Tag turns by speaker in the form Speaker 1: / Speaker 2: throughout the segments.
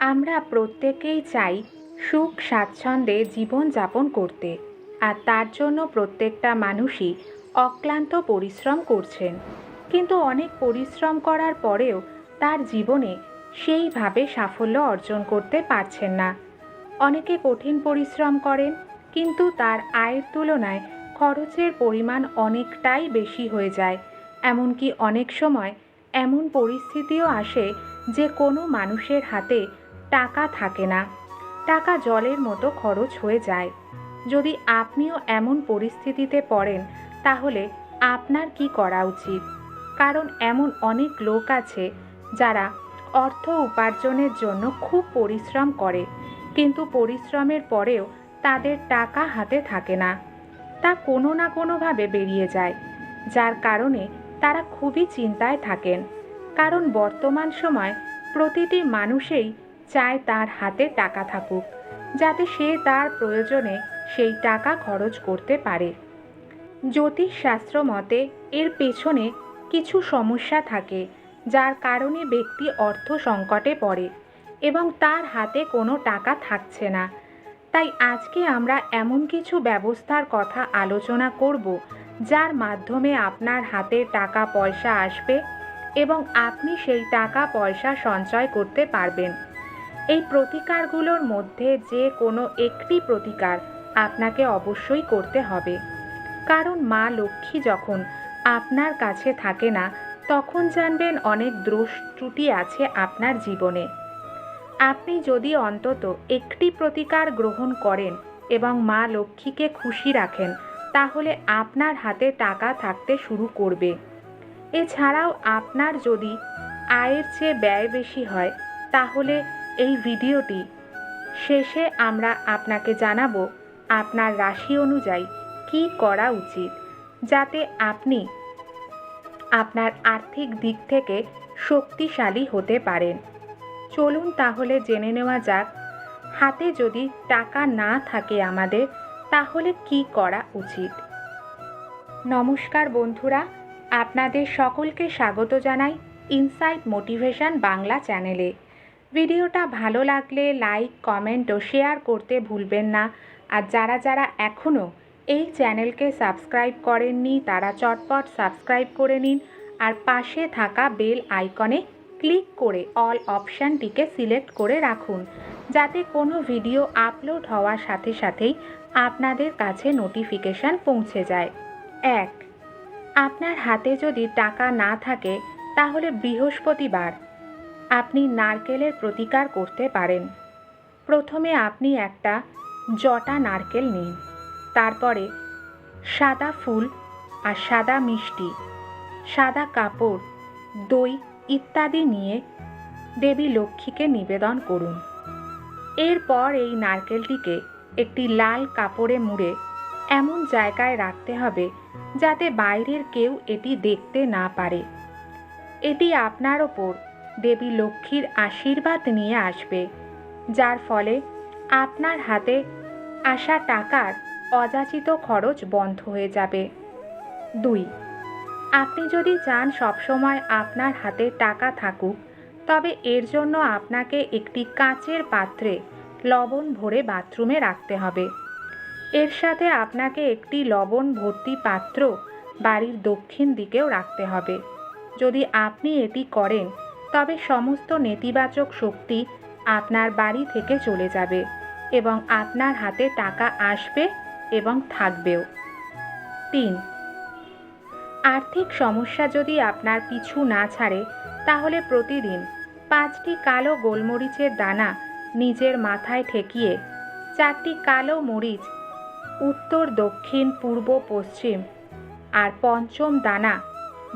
Speaker 1: আমরা প্রত্যেকেই চাই সুখ, স্বাচ্ছন্দ্যে জীবন যাপন করতে, আর তার জন্য প্রত্যেকটা মানুষই অক্লান্ত পরিশ্রম করছেন। কিন্তু অনেক পরিশ্রম করার পরেও তার জীবনে সেইভাবে সাফল্য অর্জন করতে পারছেন না। অনেকে কঠিন পরিশ্রম করেন, কিন্তু তার আয়ের তুলনায় খরচের পরিমাণ অনেকটাই বেশি হয়ে যায়। এমনকি অনেক সময় এমন পরিস্থিতিও আসে যে কোনো মানুষের হাতে টাকা থাকে না। টাকা জলের মতো খরচ হয়ে যায়। যদি আপনিও এমন পরিস্থিতিতে পড়েন, তাহলে আপনার কি করা উচিত? কারণ এমন অনেক লোক আছে, যারা অর্থ উপার্জনের জন্য খুব পরিশ্রম করে, কিন্তু পরিশ্রমের পরেও তাদের টাকা হাতে থাকে না। তা কোনো না কোনোভাবে বেরিয়ে যায়, যার কারণে তারা খুবই চিন্তায় থাকেন। কারণ বর্তমান সময় প্রতিটি মানুষেই চায় তার হাতে টাকা থাকুক, যাতে সে তার প্রয়োজনে সেই টাকা খরচ করতে পারে। জ্যোতিষশাস্ত্র মতে এর পেছনে কিছু সমস্যা থাকে, যার কারণে ব্যক্তি অর্থ সংকটে পড়ে এবং তার হাতে কোনো টাকা থাকছে না। তাই আজকে আমরা এমন কিছু ব্যবস্থার কথা আলোচনা করব, যার মাধ্যমে আপনার হাতে টাকা পয়সা আসবে এবং আপনি সেই টাকা পয়সা সঞ্চয় করতে পারবেন। এই প্রতিকারগুলোর মধ্যে যে কোনো একটি প্রতিকার আপনাকে অবশ্যই করতে হবে। কারণ মা লক্ষ্মী যখন আপনার কাছে থাকে না, তখন জানবেন অনেক দোষ ত্রুটি আছে আপনার জীবনে। আপনি যদি অন্তত একটি প্রতিকার গ্রহণ করেন এবং মা লক্ষ্মীকে খুশি রাখেন, তাহলে আপনার হাতে টাকা থাকতে শুরু করবে। এছাড়াও আপনার যদি আয়ের চেয়ে ব্যয় বেশি হয়, তাহলে এই ভিডিওটি। শেষে আমরা আপনাকে জানাব আপনার রাশি অনুযায়ী কী করা উচিত, যাতে আপনি আপনার আর্থিক দিক থেকে শক্তিশালী হতে পারেন। চলুন তাহলে জেনে নেওয়া যাক, হাতে যদি টাকা না থাকে আমাদের, তাহলে কি করা উচিত? নমস্কার বন্ধুরা, আপনাদের সকলকে স্বাগত জানাই ইনসাইট মোটিভেশন বাংলা চ্যানেলে। ভিডিওটা ভালো লাগলে লাইক, কমেন্ট ও শেয়ার করতে ভুলবেন না। আর যারা যারা এখনও এই চ্যানেলকে সাবস্ক্রাইব করেননি, তারা চটপট সাবস্ক্রাইব করে নিন। আর পাশে থাকা বেল আইকনে ক্লিক করে অল অপশানটিকে সিলেক্ট করে রাখুন। যাতে কোনো ভিডিও আপলোড হওয়ার সাথে সাথেই আপনাদের কাছে নোটিফিকেশান পৌঁছে যায়। এক, আপনার হাতে যদি টাকা না থাকে, তাহলে বৃহস্পতিবার আপনি নারকেলের প্রতিকার করতে পারেন। প্রথমে আপনি একটা জটা নারকেল নিন। তারপরে সাদা ফুল আর সাদা মিষ্টি, সাদা কাপড়, দই ইত্যাদি নিয়ে দেবী লক্ষ্মীকে নিবেদন করুন। এরপর এই নারকেলটিকে একটি লাল কাপড়ে মুড়ে এমন জায়গায় রাখতে হবে যাতে বাইরের কেউ এটি দেখতে না পারে। এটি আপনার ওপর দেবী লক্ষ্মীর আশীর্বাদ নিয়ে আসবে। যার ফলে আপনার হাতে আসা টাকার অযাচিত খরচ বন্ধ হয়ে যাবে। দুই, আপনি যদি চান সবসময় আপনার হাতে টাকা থাকুক, তবে এর জন্য আপনাকে একটি কাঁচের পাত্রে লবণ ভরে বাথরুমে রাখতে হবে। এর সাথে আপনাকে একটি লবণ ভর্তি পাত্র বাড়ির দক্ষিণ দিকেও রাখতে হবে। যদি আপনি এটি করেন তবে সমস্ত নেতিবাচক শক্তি আপনার বাড়ি থেকে চলে যাবে এবং আপনার হাতে টাকা আসবে এবং থাকবেও। তিন, আর্থিক সমস্যা যদি আপনার পিছু না ছাড়ে, তাহলে প্রতিদিন পাঁচটি কালো গোলমরিচের দানা নিজের মাথায় ঠেকিয়ে, চারটি কালো মরিচ উত্তর, দক্ষিণ, পূর্ব, পশ্চিম আর পঞ্চম দানা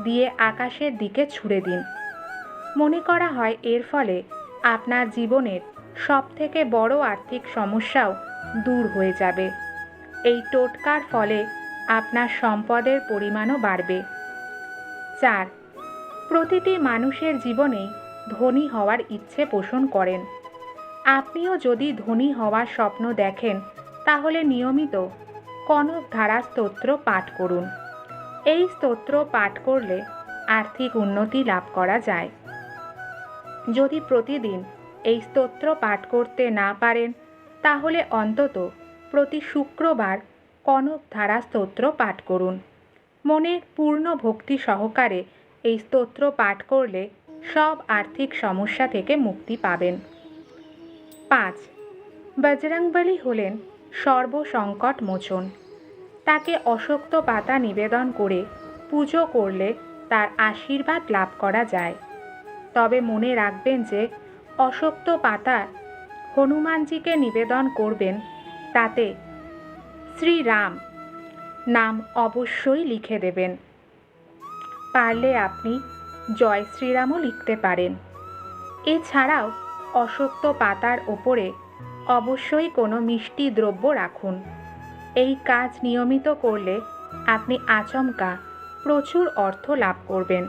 Speaker 1: দিয়ে আকাশের দিকে ছুড়ে দিন। মনে করা হয় এর ফলে আপনার জীবনের সবথেকে বড় আর্থিক সমস্যাও দূর হয়ে যাবে। এই টোটকার ফলে আপনার সম্পদের পরিমাণও বাড়বে। চার, প্রতিটি মানুষের জীবনেই ধনী হওয়ার ইচ্ছে পোষণ করেন। আপনিও যদি ধনী হওয়ার স্বপ্ন দেখেন, তাহলে নিয়মিত কনক ধারা স্তোত্র পাঠ করুন। এই স্তোত্র পাঠ করলে আর্থিক উন্নতি লাভ করা যায়। যদি প্রতিদিন এই স্তোত্র পাঠ করতে না পারেন, তাহলে অন্তত প্রতি শুক্রবার কনক ধারা স্তোত্র পাঠ করুন। মনে পূর্ণ ভক্তি সহকারে এই স্তোত্র পাঠ করলে সব আর্থিক সমস্যা থেকে মুক্তি পাবেন। পাঁচ, বজরংবলী হলেন সর্বসংকট মোচন। তাকে অশক্ত পাতা নিবেদন করে পুজো করলে তার আশীর্বাদ লাভ করা যায়। তবে মনে রাখবেন যে অশক্ত পাতা হনুমানজিকে নিবেদন করবেন। তাতে শ্রীরাম নাম অবশ্যই লিখে দেবেন। পারলে আপনি জয় শ্রীরামও লিখতে পারেন। এছাড়াও অশক্ত পাতার ওপরে অবশ্যই কোনো মিষ্টি দ্রব্য রাখুন। এই কাজ নিয়মিত করলে আপনি আচমকা প্রচুর অর্থ লাভ করবেন।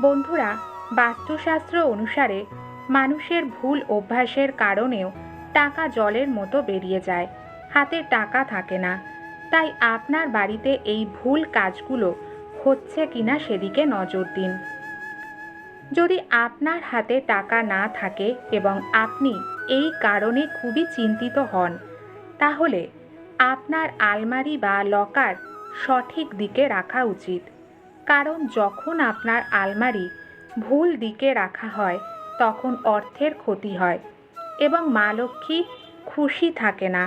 Speaker 1: বন্ধুরা বাস্তুশাস্ত্র অনুসারে মানুষের ভুল অভ্যাসের কারণেও টাকা জলের মতো বেরিয়ে যায়। হাতে টাকা থাকে না। তাই আপনার বাড়িতে এই ভুল কাজগুলো হচ্ছে কিনা সেদিকে নজর দিন। যদি আপনার হাতে টাকা না থাকে এবং আপনি এই কারণে খুবই চিন্তিত হন, তাহলে আপনার আলমারি বা লকার সঠিক দিকে রাখা উচিত। কারণ যখন আপনার আলমারি ভুল দিকে রাখা হয়, তখন অর্থের ক্ষতি হয় এবং মা লক্ষ্মী খুশি থাকে না,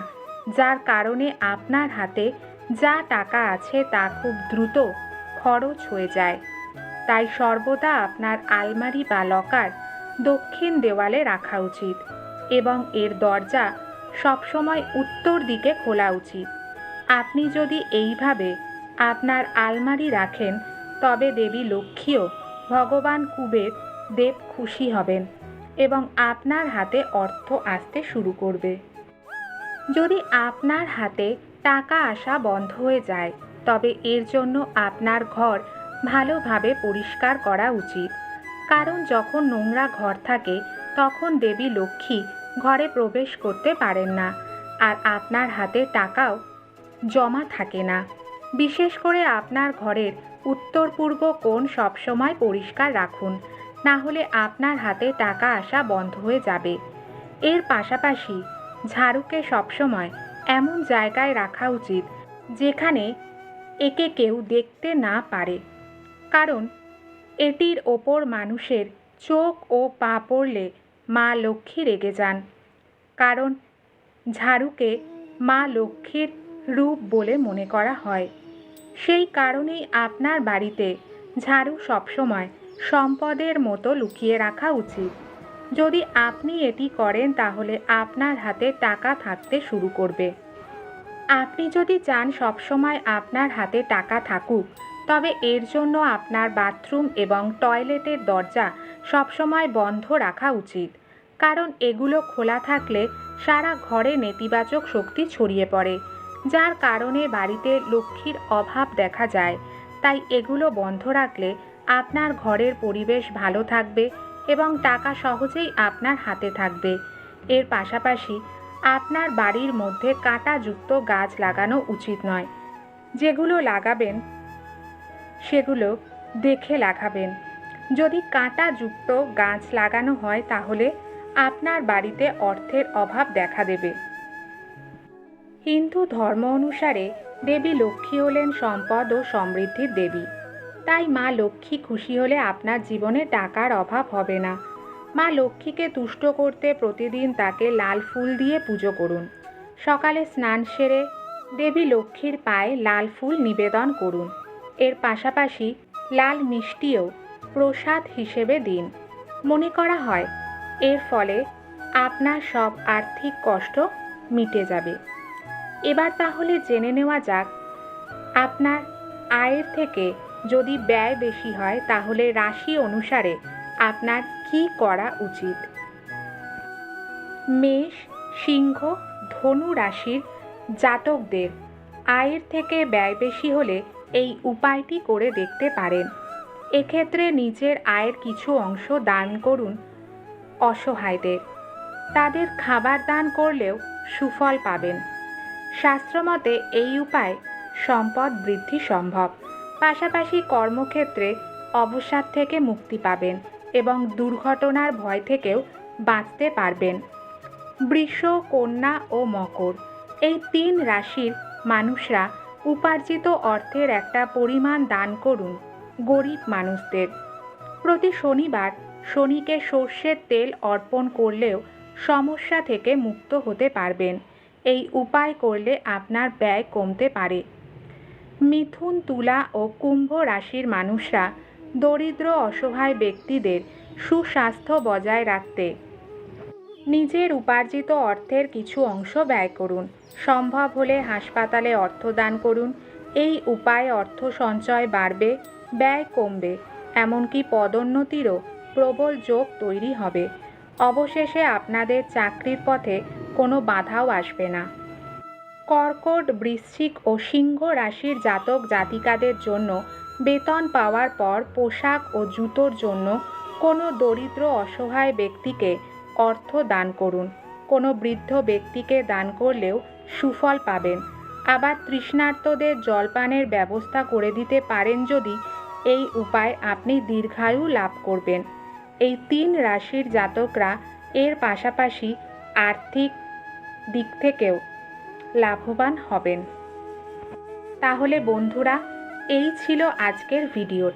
Speaker 1: যার কারণে আপনার হাতে যা টাকা আছে তা খুব দ্রুত খরচ হয়ে যায়। তাই সর্বদা আপনার আলমারি বা লকার দক্ষিণ দেওয়ালে রাখা উচিত এবং এর দরজা সবসময় উত্তর দিকে খোলা উচিত। আপনি যদি এইভাবে আপনার আলমারি রাখেন, তবে দেবী লক্ষ্মীও ভগবান কুবের দেব খুশি হবেন এবং আপনার হাতে অর্থ আসতে শুরু করবে। যদি আপনার হাতে টাকা আসা বন্ধ হয়ে যায়, তবে এর জন্য আপনার ঘর ভালোভাবে পরিষ্কার করা উচিত। কারণ যখন নোংরা ঘর থাকে, তখন দেবী লক্ষ্মী ঘরে প্রবেশ করতে পারেন না আর আপনার হাতে টাকাও জমা থাকে না। বিশেষ করে আপনার ঘরের উত্তর পূর্ব কোণ সবসময় পরিষ্কার রাখুন, না হলে আপনার হাতে টাকা আসা বন্ধ হয়ে যাবে। এর পাশাপাশি ঝাড়ুকে সবসময় এমন জায়গায় রাখা উচিত যেখানে একে কেউ দেখতে না পারে। কারণ এটির ওপর মানুষের চোখ ও পা পড়লে মা লক্ষ্মী রেগে যান। কারণ ঝাড়ুকে মা লক্ষ্মীর রূপ বলে মনে করা হয়। সেই কারণেই আপনার বাড়িতে ঝাড়ু সবসময় সম্পদের মতো লুকিয়ে রাখা উচিত। যদি আপনি এটি করেন, তাহলে আপনার হাতে টাকা থাকতে শুরু করবে। আপনি যদি চান সবসময় আপনার হাতে টাকা থাকুক, তবে এর জন্য আপনার বাথরুম এবং টয়লেটের দরজা সবসময় বন্ধ রাখা উচিত। কারণ এগুলো খোলা থাকলে সারা ঘরে নেতিবাচক শক্তি ছড়িয়ে পড়ে। যার কারণে বাড়িতে লক্ষ্মীর অভাব দেখা যায়। তাই এগুলো বন্ধ রাখলে আপনার ঘরের পরিবেশ ভালো থাকবে এবং টাকা সহজেই আপনার হাতে থাকবে। এর পাশাপাশি আপনার বাড়ির মধ্যে কাঁটাযুক্ত গাছ লাগানো উচিত নয়। যেগুলো লাগাবেন, সেগুলো দেখে লাগাবেন। যদি কাঁটাযুক্ত গাছ লাগানো হয় তাহলে আপনার বাড়িতে অর্থের অভাব দেখা দেবে। হিন্দু ধর্ম অনুসারে দেবী লক্ষ্মী হলেন সম্পদ ও সমৃদ্ধির দেবী। তাই মা লক্ষ্মী খুশি হলে আপনার জীবনে টাকার অভাব হবে না। মা লক্ষ্মীকে তুষ্ট করতে প্রতিদিন তাকে লাল ফুল দিয়ে পুজো করুন। সকালে স্নান সেরে দেবী লক্ষ্মীর পায়ে লাল ফুল নিবেদন করুন। এর পাশাপাশি লাল মিষ্টিও প্রসাদ হিসেবে দিন। মনে করা হয়, এর ফলে আপনার সব আর্থিক কষ্ট মিটে যাবে। এবার তাহলে জেনে নেওয়া যাক, আপনার আয়ের থেকে যদি ব্যয় বেশি হয়, তাহলে রাশি অনুসারে আপনার কি করা উচিত? মেষ, সিংহ, ধনু রাশির জাতকদের আয়ের থেকে ব্যয় বেশি হলে এই উপায়টি করে দেখতে পারেন। এক্ষেত্রে নিজের আয়ের কিছু অংশ দান করুন অসহায়দের। তাদের খাবার দান করলেও সুফল পাবেন। শাস্ত্রমতে এই উপায় সম্পদ বৃদ্ধি সম্ভব। পাশাপাশি কর্মক্ষেত্রে অবসাদ থেকে মুক্তি পাবেন এবং দুর্ঘটনার ভয় থেকেও বাঁচতে পারবেন। বৃষ, কন্যা ও মকর এই তিন রাশির মানুষরা উপার্জিত অর্থের একটা পরিমাণ দান করুন গরিব মানুষদের। প্রতি শনিবার শনিকে সর্ষের তেল অর্পণ করলেও সমস্যা থেকে মুক্ত হতে পারবেন। এই উপায় করলে আপনার ব্যয় কমতে পারে। মিথুন তুলা ও কুম্ভ রাশির মানুষরা দরিদ্র অসহায় ব্যক্তিদের সুস্বাস্থ্য বজায় রাখতে নিজের উপার্জিত অর্থের কিছু অংশ ব্যয় করুন। সম্ভব হলে হাসপাতালে অর্থ দান করুন। এই উপায়ে অর্থ সঞ্চয় বাড়বে, ব্যয় কমবে, এমনকি পদোন্নতিরও প্রবল যোগ তৈরি হবে। অবশেষে আপনাদের চাকরির পথে কোনো বাধাও আসবে না। কর্কট, বৃশ্চিক ও সিংহ রাশির জাতক জাতিকাদের জন্য বেতন পাওয়ার পর পোশাক ও জুতোর জন্য কোনো দরিদ্র অসহায় ব্যক্তিকে অর্থ দান করুন। কোনো বৃদ্ধ ব্যক্তিকে দান করলেও সুফল পাবেন। আবার তৃষ্ণার্তদের জলপানের ব্যবস্থা করে দিতে পারেন যদি এই উপায় আপনি দীর্ঘায়ু লাভ করবেন। এই তিন রাশির জাতকরা এর পাশাপাশি আর্থিক দিক থেকেও লাভবান হবেন। তাহলে বন্ধুরা, এই ছিল আজকের ভিডিওর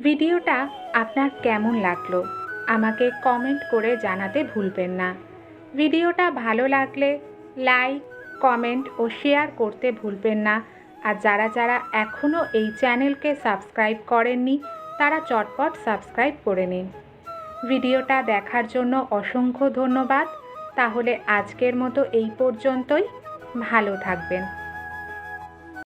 Speaker 1: ভিডিওটা আপনার কেমন লাগল? আমাকে কমেন্ট করে জানাতে ভুলবেন না। ভিডিওটা ভালো লাগলে লাইক, কমেন্ট ও শেয়ার করতে ভুলবেন না। আর যারা যারা এখনও এই চ্যানেলকে সাবস্ক্রাইব করেননি, তারা চটপট সাবস্ক্রাইব করে নিন। ভিডিওটা দেখার জন্য অসংখ্য ধন্যবাদ। তাহলে আজকের মতো এই পর্যন্তই। ভালো থাকবেন।